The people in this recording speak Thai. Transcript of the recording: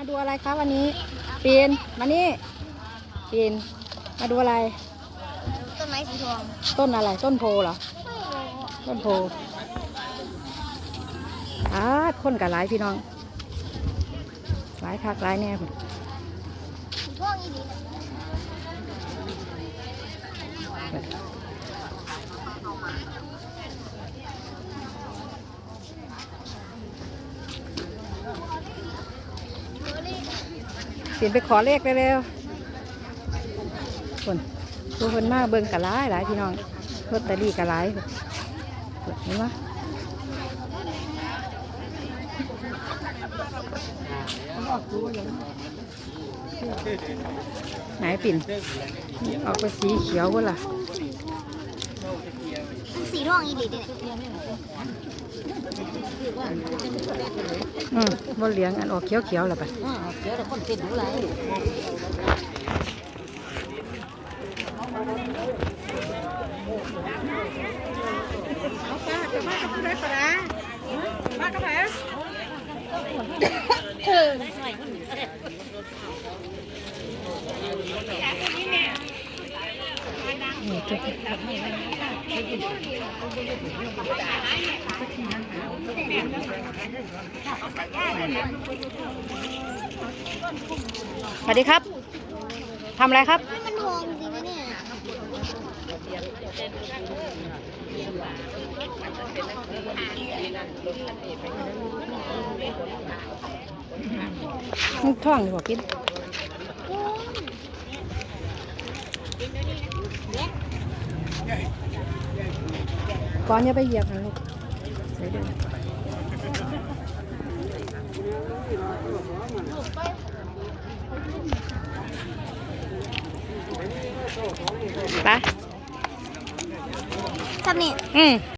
มาดูอะไรคะวันนี้ ปีน มานี่ ปีน มาดูอะไร ต้นไม้สีทอง ต้นอะไร ต้นโพเหรอไม่รู้ต้นโพอาคนกับหลายพี่น้อง หลายคักหลายแน่พุ่นสีทองอีดีนะปีนไปขอเลขเร็วๆคนดูคนมากเบิ่งกับหลายหลายพี่น้องลอตเตอรี่กับหลายเห็นไหมไหนปิ่น ออกไปสีเขียวก็ล่ะสีทองอีดีเนี่ย อืมบเหลียงอันออกเขียวเขียวแล้วไปเดี๋ยวเราคนติดหูไหลนี่จุด สวัสดีครับทำอะไรครับมันทองจริงนะเนี่ยมึงท่องดีกว่ากินก่อนอย่าไปเหยียบนะลูกเดี๋ยวเดี๋ยว ไปทำนี่อืม